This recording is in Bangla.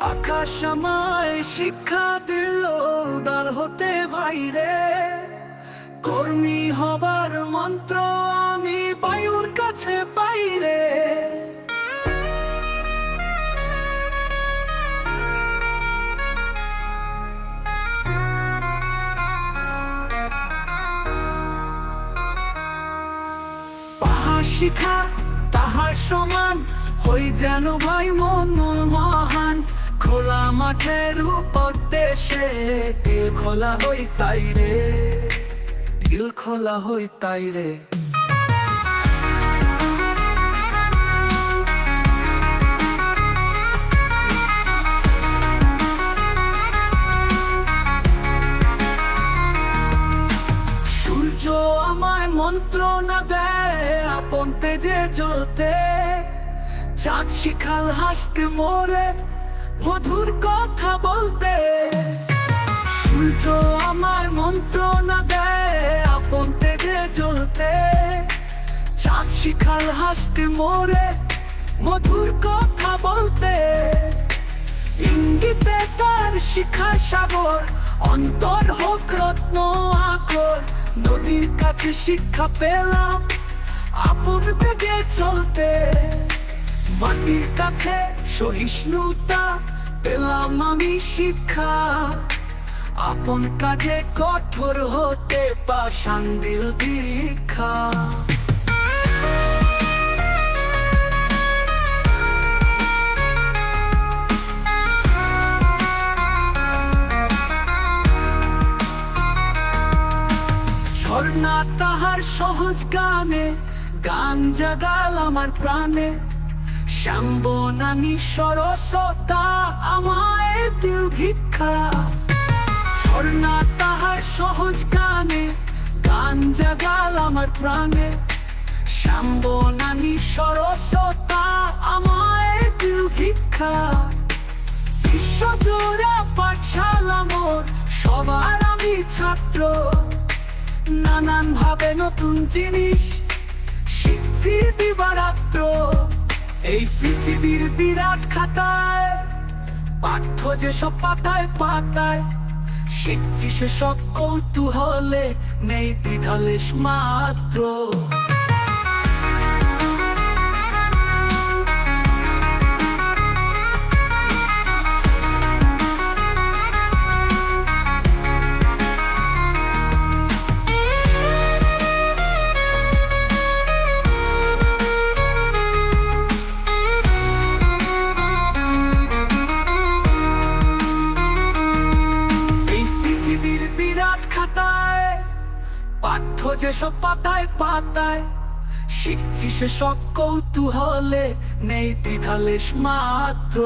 আকাশ আমায় শিক্ষা দিল উদার হতে বাইরে কর্মী হবার মন্ত্র আমি বায়ুর কাছে পাহাড় শিখা তাহার সমান, হই যেন ভাই মন মহান। খোলা মাঠের উপর দেশে দিল খোলা হই তাই রে, দিল খোলা হই তাই রে। সূর্য আমায় মন্ত্রণা দেয়, আপন তেজে জ্বলতে। চাঁদ শিখাল হাসতে মোরে মধুর কথা বলতে। সূর্য আমায় মন্ত্রণা দেয় আপন তেজে জ্বলতে। চাঁদ শিখাল হাসতে মোরে মধুর কথা বলতে। ইঙ্গিতে তার শিখা সাগর, অন্তর হোক রত্ন আকর। নদীর কাছে শিক্ষা পেলাম আপন বেগে চলতে। মাটির কাছে সহিষ্ণুতা পেলাম আমি শিক্ষা। আপন কাজে কঠোর হতে পাশান দিল দীক্ষা। ঝর্ণা তাহার সহজ গানে, গান জাগাল আমার প্রাণে। শ্যাম্বনানি সরসতা আমায় দিল ভিক্ষা। ঝর্ণা তাহার সহজ গানে, গান জাগাল আমার প্রাণে। শ্যাম্বনানি সরসতা আমায় দিল ভিক্ষা। বিশ্বজোড়া পাঠশালা মোর, সবার আমি ছাত্র। নানান ভাবে নতুন জিনিস শিখছি দিবারাত্র। এই পৃথিবীর বিরাট খাতায় পাঠ্য যেসব পাতায় পাতায় শিখছি সেসব কৌতূহলে নেই দ্বিধালেশ মাত্র। যেসব পাতায় পাতায় শিখছি সে সব কৌতূহলে নেই দ্বিধালেশ মাত্র।